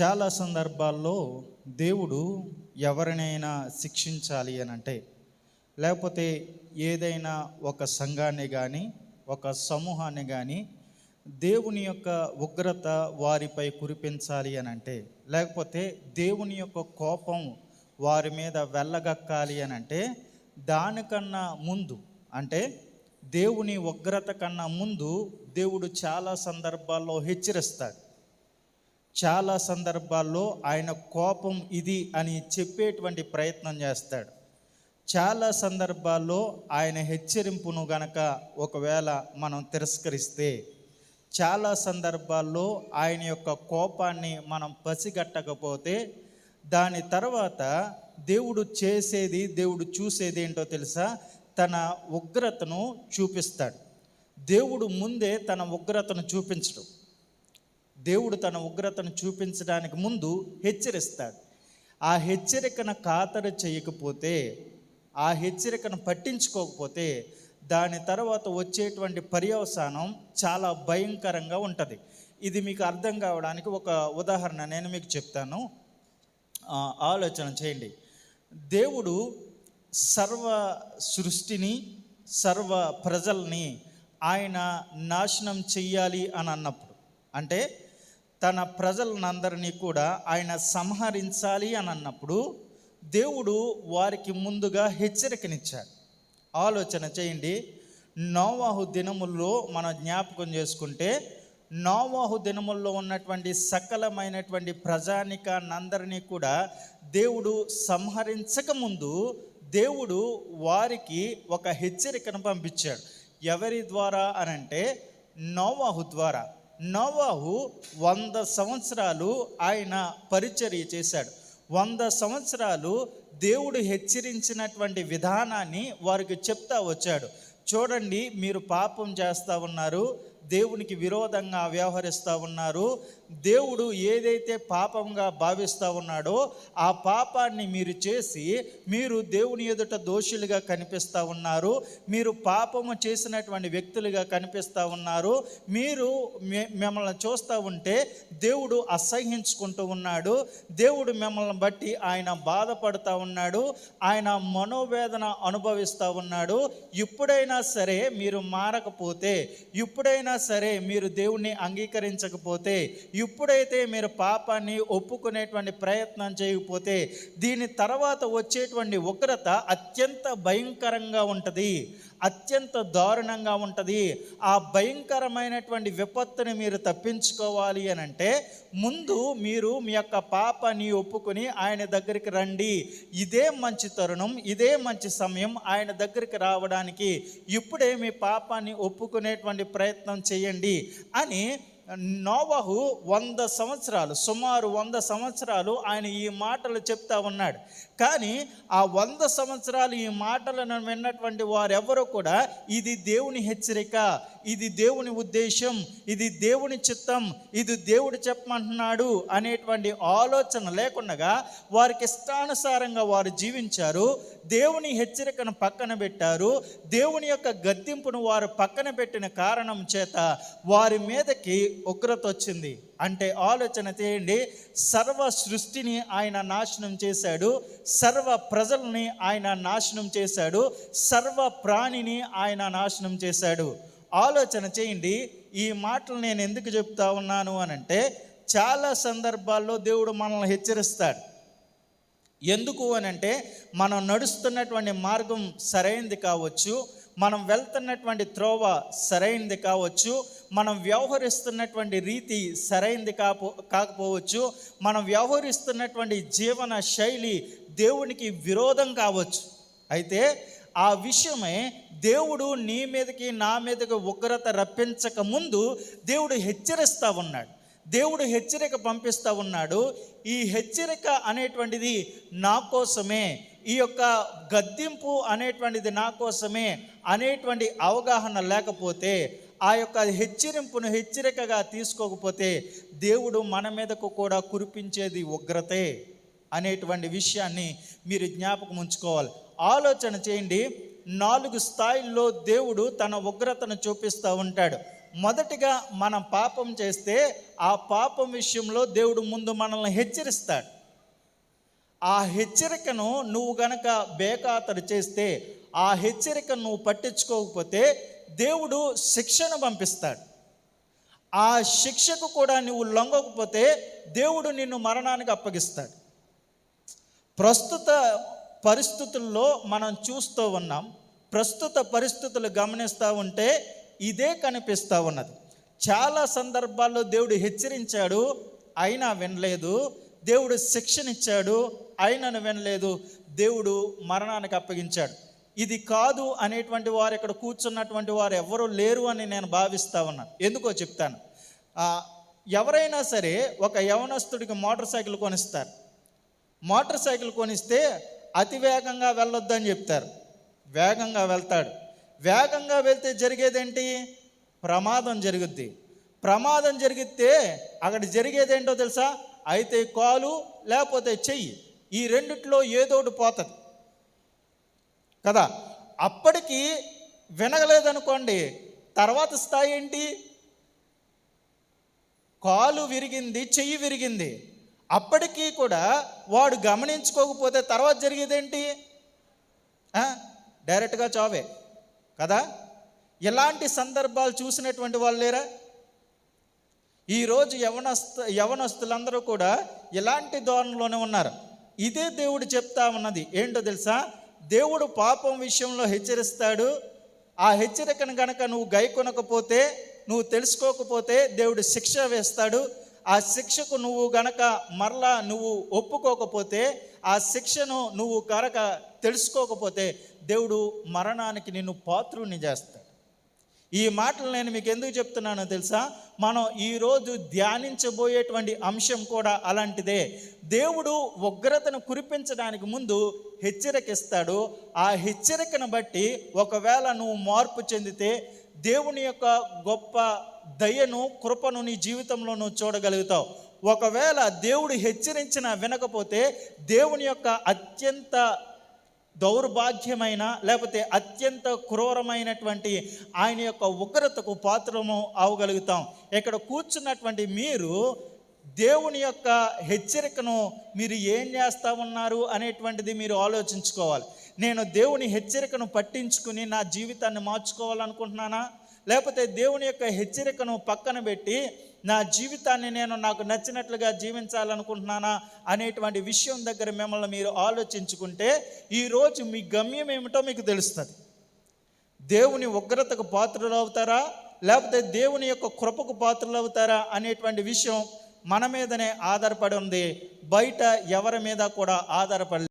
చాలా సందర్భాల్లో దేవుడు ఎవరినైనా శిక్షించాలి అని అంటే లేకపోతే ఏదైనా ఒక సంఘాన్ని కానీ ఒక సమూహాన్ని కానీ దేవుని యొక్క ఉగ్రత వారిపై కురిపించాలి అని అంటే లేకపోతే దేవుని యొక్క కోపం వారి మీద వెళ్ళగక్కాలి అని అంటే దానికన్నా ముందు అంటే దేవుని ఉగ్రత కన్నా ముందు దేవుడు చాలా సందర్భాల్లో హెచ్చరిస్తాడు. చాలా సందర్భాల్లో ఆయన కోపం ఇది అని చెప్పేటువంటి ప్రయత్నం చేస్తాడు. చాలా సందర్భాల్లో ఆయన హెచ్చరింపును గనక ఒకవేళ మనం తిరస్కరిస్తే చాలా సందర్భాల్లో ఆయన యొక్క కోపాన్ని మనం పసిగట్టకపోతే దాని తర్వాత దేవుడు చేసేది దేవుడు చూసేది ఏంటో తెలుసా? తన ఉగ్రతను చూపిస్తాడు. దేవుడు ముందే తన ఉగ్రతను చూపించడు. దేవుడు తన ఉగ్రతను చూపించడానికి ముందు హెచ్చరిస్తాడు. ఆ హెచ్చరికను ఖాతరు చేయకపోతే ఆ హెచ్చరికను పట్టించుకోకపోతే దాని తర్వాత వచ్చేటువంటి పర్యవసానం చాలా భయంకరంగా ఉంటుంది. ఇది మీకు అర్థం కావడానికి ఒక ఉదాహరణ నేను మీకు చెప్తాను. ఆలోచన చేయండి. దేవుడు సర్వ సృష్టిని సర్వ ప్రజల్ని ఆయన నాశనం చెయ్యాలి అని అన్నప్పుడు అంటే తన ప్రజలనందరినీ కూడా ఆయన సంహరించాలి అని అన్నప్పుడు దేవుడు వారికి ముందుగా హెచ్చరికనిచ్చాడు. ఆలోచన చేయండి. నోవాహు దినముల్లో మనం జ్ఞాపకం చేసుకుంటే నోవాహు దినముల్లో ఉన్నటువంటి సకలమైనటువంటి ప్రజానికానందరినీ కూడా దేవుడు సంహరించక ముందు దేవుడు వారికి ఒక హెచ్చరికను పంపించాడు. ఎవరి ద్వారా అనంటే నోవాహు ద్వారా. నోవాహు వంద సంవత్సరాలు ఆయన పరిచర్య చేశాడు. వంద సంవత్సరాలు దేవుడు హెచ్చరించినటువంటి విధానాన్ని వారికి చెప్తా వచ్చాడు. చూడండి మీరు పాపం చేస్తూ ఉన్నారు దేవునికి విరోధంగా వ్యవహరిస్తూ ఉన్నారు దేవుడు ఏదైతే పాపంగా భావిస్తూ ఉన్నాడో ఆ పాపాన్ని మీరు చేసి మీరు దేవుని ఎదుట దోషులుగా కనిపిస్తూ ఉన్నారు మీరు పాపము చేసినటువంటి వ్యక్తులుగా కనిపిస్తూ ఉన్నారు మీరు మిమ్మల్ని చూస్తూ ఉంటే దేవుడు అసహ్యించుకుంటూ ఉన్నాడు దేవుడు మిమ్మల్ని బట్టి ఆయన బాధపడుతూ ఉన్నాడు ఆయన మనోవేదన అనుభవిస్తూ ఉన్నాడు. ఇప్పుడైనా సరే మీరు మారకపోతే ఇప్పుడైనా సరే మీరు దేవుణ్ణి అంగీకరించకపోతే ఇప్పుడైతే మీరు పాపాన్ని ఒప్పుకునేటువంటి ప్రయత్నం చేయకపోతే దీని తర్వాత వచ్చేటువంటి ఉగ్రత అత్యంత భయంకరంగా ఉంటుంది. అత్యంత దారుణంగా ఉంటుంది. ఆ భయంకరమైనటువంటి విపత్తుని మీరు తప్పించుకోవాలి అని అంటే ముందు మీరు మీ యొక్క పాపాన్ని ఒప్పుకొని ఆయన దగ్గరికి రండి. ఇదే మంచి తరుణం ఇదే మంచి సమయం ఆయన దగ్గరికి రావడానికి ఇప్పుడే మీ పాపాన్ని ఒప్పుకునేటువంటి ప్రయత్నం చేయండి అని నోవహు వంద సంవత్సరాలు సుమారు వంద సంవత్సరాలు ఆయన ఈ మాటలు చెప్తా ఉన్నాడు. కానీ ఆ వంద సంవత్సరాలు ఈ మాటలను విన్నటువంటి వారెవరూ కూడా ఇది దేవుని హెచ్చరిక ఇది దేవుని ఉద్దేశం ఇది దేవుని చిత్తం ఇది దేవుడు చెప్పమంటున్నాడు అనేటువంటి ఆలోచన లేకుండా వారికి ఇష్టానుసారంగా వారు జీవించారు. దేవుని హెచ్చరికను పక్కన పెట్టారు. దేవుని యొక్క గద్దింపును వారు పక్కన పెట్టిన కారణం చేత వారి మీదకి ఉగ్రత వచ్చింది అంటే ఆలోచన చేయండి సర్వ సృష్టిని ఆయన నాశనం చేశాడు సర్వ ప్రజల్ని ఆయన నాశనం చేశాడు సర్వ ప్రాణిని ఆయన నాశనం చేశాడు. ఆలోచన చేయండి ఈ మాటలు నేను ఎందుకు చెప్తా ఉన్నాను అనంటే చాలా సందర్భాల్లో దేవుడు మనల్ని హెచ్చరిస్తాడు. ఎందుకు అని అంటే మనం నడుస్తున్నటువంటి మార్గం సరైనది కావచ్చు మనం వెళ్తున్నటువంటి త్రోవ సరైనది కావచ్చు మనం వ్యవహరిస్తున్నటువంటి రీతి సరైనది కాపో కాకపోవచ్చు మనం వ్యవహరిస్తున్నటువంటి జీవన శైలి దేవునికి విరోధం కావచ్చు. అయితే ఆ విషయమే దేవుడు నీ మీదకి నా మీదకి ఉగ్రత రప్పించక ముందు దేవుడు హెచ్చరిస్తూ ఉన్నాడు. దేవుడు హెచ్చరిక పంపిస్తూ ఉన్నాడు. ఈ హెచ్చరిక అనేటువంటిది నా కోసమే ఈ యొక్క గద్దింపు అనేటువంటిది నా కోసమే అనేటువంటి అవగాహన లేకపోతే ఆ యొక్క హెచ్చరింపును హెచ్చరికగా తీసుకోకపోతే దేవుడు మన మీదకు కూడా కురిపించేది ఉగ్రతే అనేటువంటి విషయాన్ని మీరు జ్ఞాపకం ఉంచుకోవాలి. ఆలోచన చేయండి. నాలుగు స్థాయిల్లో దేవుడు తన ఉగ్రతను చూపిస్తూ ఉంటాడు. మొదటిగా మనం పాపం చేస్తే ఆ పాపం విషయంలో దేవుడు ముందు మనల్ని హెచ్చరిస్తాడు. ఆ హెచ్చరికను నువ్వు గనక బేఖాతరు చేస్తే ఆ హెచ్చరికను నువ్వు పట్టించుకోకపోతే దేవుడు శిక్షను పంపిస్తాడు. ఆ శిక్షకు కూడా నువ్వు లొంగకపోతే దేవుడు నిన్ను మరణానికి అప్పగిస్తాడు. ప్రస్తుత పరిస్థితుల్లో మనం చూస్తూ ఉన్నాం ప్రస్తుత పరిస్థితులు గమనిస్తూ ఉంటే ఇదే కనిపిస్తూ ఉన్నది. చాలా సందర్భాల్లో దేవుడు హెచ్చరించాడు అయినా వినలేదు. దేవుడు శిక్షణ ఇచ్చాడు అయినను వినలేదు. దేవుడు మరణానికి అప్పగించాడు. ఇది కాదు అనేటువంటి వారు ఇక్కడ కూర్చున్నటువంటి వారు ఎవరు లేరు అని నేను భావిస్తా ఉన్నాను. ఎందుకో చెప్తాను. ఎవరైనా సరే ఒక యవనస్తుడికి మోటార్ సైకిల్ కొనిస్తారు. మోటార్ సైకిల్ కొనిస్తే అతి వేగంగా వెళ్ళొద్దని చెప్తారు. వేగంగా వెళ్తాడు. వేగంగా వెళ్తే జరిగేదేంటి? ప్రమాదం జరుగుద్ది. ప్రమాదం జరిగితే అక్కడ జరిగేదేంటో తెలుసా? అయితే కాలు లేకపోతే చెయ్యి ఈ రెండిట్లో ఏదో ఒకటి పోతుంది. కదా? అప్పటికి వినగలేదనుకోండి తర్వాత స్థాయి ఏంటి? కాలు విరిగింది చెయ్యి విరిగింది. అప్పటికీ కూడా వాడు గమనించుకోకపోతే తర్వాత జరిగేదేంటి? డైరెక్ట్గా చావే. కదా? ఎలాంటి సందర్భాలు చూసినటువంటి వాళ్ళు లేరా? ఈరోజు యవనస్థ యవనస్తులందరూ కూడా ఎలాంటి ధోరణిలోనే ఉన్నారు? ఇదే దేవుడు చెప్తా ఉన్నది. ఏంటో తెలుసా? దేవుడు పాపం విషయంలో హెచ్చరిస్తాడు. ఆ హెచ్చరికను గనక నువ్వు గైకొనకపోతే నువ్వు తెలుసుకోకపోతే దేవుడు శిక్ష వేస్తాడు. ఆ శిక్షకు నువ్వు గనక మరలా నువ్వు ఒప్పుకోకపోతే ఆ శిక్షను నువ్వు కనుక తెలుసుకోకపోతే దేవుడు మరణానికి నిన్ను పాత్రుని చేస్తాడు. ఈ మాటలు నేను మీకు ఎందుకు చెప్తున్నానో తెలుసా? మనం ఈరోజు ధ్యానించబోయేటువంటి అంశం కూడా అలాంటిదే. దేవుడు ఉగ్రతను కురిపించడానికి ముందు హెచ్చరిక ఇస్తాడు ఆ హెచ్చరికను బట్టి ఒకవేళ నువ్వు మార్పు చెందితే దేవుని యొక్క గొప్ప దయను కృపను నీ జీవితంలో నువ్వు చూడగలుగుతావు. ఒకవేళ దేవుడు హెచ్చరించిన వినకపోతే దేవుని యొక్క అత్యంత దౌర్భాగ్యమైన లేకపోతే అత్యంత క్రూరమైనటువంటి ఆయన యొక్క ఉగ్రతకు పాత్రము అవగలుగుతాం. ఇక్కడ కూర్చున్నటువంటి మీరు దేవుని యొక్క హెచ్చరికను మీరు ఏం చేస్తా ఉన్నారు అనేటువంటిది మీరు ఆలోచించుకోవాలి. నేను దేవుని హెచ్చరికను పట్టించుకుని నా జీవితాన్ని మార్చుకోవాలనుకుంటున్నానా? లేకపోతే దేవుని యొక్క హెచ్చరికను పక్కన పెట్టి నా జీవితాన్ని నేను నాకు నచ్చినట్లుగా జీవించాలనుకుంటున్నానా అనేటువంటి విషయం దగ్గర మిమ్మల్ని మీరు ఆలోచించుకుంటే ఈరోజు మీ గమ్యం ఏమిటో మీకు తెలుస్తుంది. దేవుని ఉగ్రతకు పాత్రలు అవుతారా? లేకపోతే దేవుని యొక్క కృపకు పాత్రలు అవుతారా? అనేటువంటి విషయం మన మీదనే ఆధారపడి ఉంది. బయట ఎవరి మీద కూడా ఆధారపడలేదు.